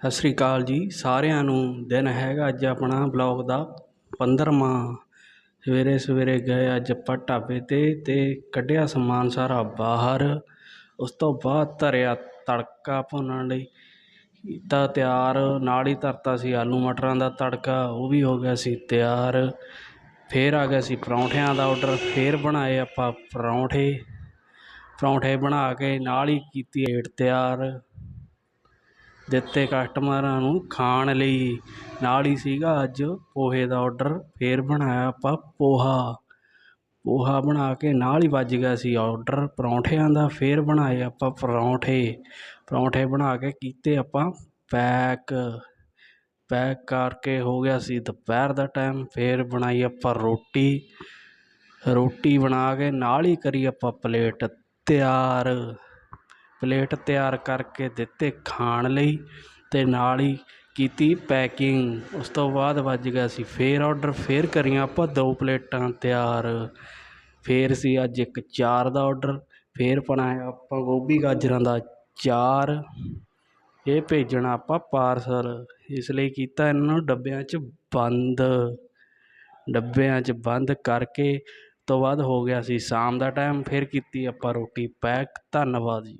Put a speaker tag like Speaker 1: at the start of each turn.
Speaker 1: ਸਤਿ ਸ਼੍ਰੀ ਅਕਾਲ ਜੀ। ਸਾਰਿਆਂ ਨੂੰ ਦਿਨ ਹੈਗਾ ਅੱਜ ਆਪਣਾ ਬਲੌਗ ਦਾ। 15ਵਾਂ ਸਵੇਰੇ ਸਵੇਰੇ ਗਏ ਅੱਜ ਆਪਾਂ ਢਾਬੇ ਤੇ ਅਤੇ ਕੱਢਿਆ ਸਮਾਨ ਸਾਰਾ ਬਾਹਰ। ਉਸ ਤੋਂ ਬਾਅਦ ਧਰਿਆ ਤੜਕਾ ਭੁੰਨਣ ਲਈ। ਕੀਤਾ ਤਿਆਰ, ਨਾਲ ਹੀ ਧਰਤਾ ਸੀ ਆਲੂ ਮਟਰਾਂ ਦਾ ਤੜਕਾ, ਉਹ ਵੀ ਹੋ ਗਿਆ ਸੀ ਤਿਆਰ। ਫੇਰ ਆ ਗਿਆ ਸੀ ਪਰੌਂਠਿਆਂ ਦਾ ਆਰਡਰ ਫੇਰ ਬਣਾਏ ਆਪਾਂ ਪਰੌਂਠੇ। ਪਰੌਂਠੇ ਬਣਾ ਕੇ ਨਾਲ ਹੀ ਕੀਤੀ ਏਟ ਤਿਆਰ। ਦਿੱਤੇ ਕਸਟਮਰਾਂ ਨੂੰ ਖਾਣ ਲਈ। ਨਾਲ ਹੀ ਸੀਗਾ ਅੱਜ ਪੋਹੇ ਦਾ ਔਡਰ ਫਿਰ ਬਣਾਇਆ ਆਪਾਂ ਪੋਹਾ। ਪੋਹਾ ਬਣਾ ਕੇ ਨਾਲ ਹੀ ਵੱਜ ਗਿਆ ਸੀ ਔਡਰ ਪਰੌਂਠਿਆਂ ਦਾ ਫਿਰ ਬਣਾਏ ਆਪਾਂ ਪਰੌਂਠੇ। ਪਰੌਂਠੇ ਬਣਾ ਕੇ ਕੀਤੇ ਆਪਾਂ ਪੈਕ। ਪੈਕ ਕਰਕੇ ਹੋ ਗਿਆ ਸੀ ਦੁਪਹਿਰ ਦਾ ਟਾਈਮ ਫਿਰ ਬਣਾਈ ਆਪਾਂ ਰੋਟੀ। ਰੋਟੀ ਬਣਾ ਕੇ ਨਾਲ ਹੀ ਕਰੀ ਆਪਾਂ ਪਲੇਟ ਤਿਆਰ। ਪਲੇਟ ਤਿਆਰ ਕਰਕੇ ਦਿੱਤੇ ਖਾਣ ਲਈ ਅਤੇ ਨਾਲ ਹੀ ਕੀਤੀ ਪੈਕਿੰਗ। ਉਸ ਤੋਂ ਬਾਅਦ ਵੱਜ ਗਿਆ ਸੀ ਫਿਰ ਔਡਰ ਫਿਰ ਕਰੀਆਂ ਆਪਾਂ ਦੋ ਪਲੇਟਾਂ ਤਿਆਰ। ਫਿਰ ਸੀ ਅੱਜ ਇੱਕ ਚਾਰ ਦਾ ਔਡਰ ਫਿਰ ਬਣਾਇਆ ਆਪਾਂ ਗੋਭੀ ਗਾਜਰਾਂ ਦਾ ਚਾਰ। ਇਹ ਭੇਜਣਾ ਆਪਾਂ ਪਾਰਸਲ ਇਸ ਲਈ ਕੀਤਾ ਇਹਨਾਂ ਨੂੰ ਡੱਬਿਆਂ 'ਚ ਬੰਦ। ਡੱਬਿਆਂ 'ਚ ਬੰਦ ਕਰਕੇ ਤੋਂ ਬਾਅਦ ਹੋ ਗਿਆ ਸੀ ਸ਼ਾਮ ਦਾ ਟਾਈਮ ਫਿਰ ਕੀਤੀ ਆਪਾਂ ਰੋਟੀ ਪੈਕ। ਧੰਨਵਾਦ ਜੀ।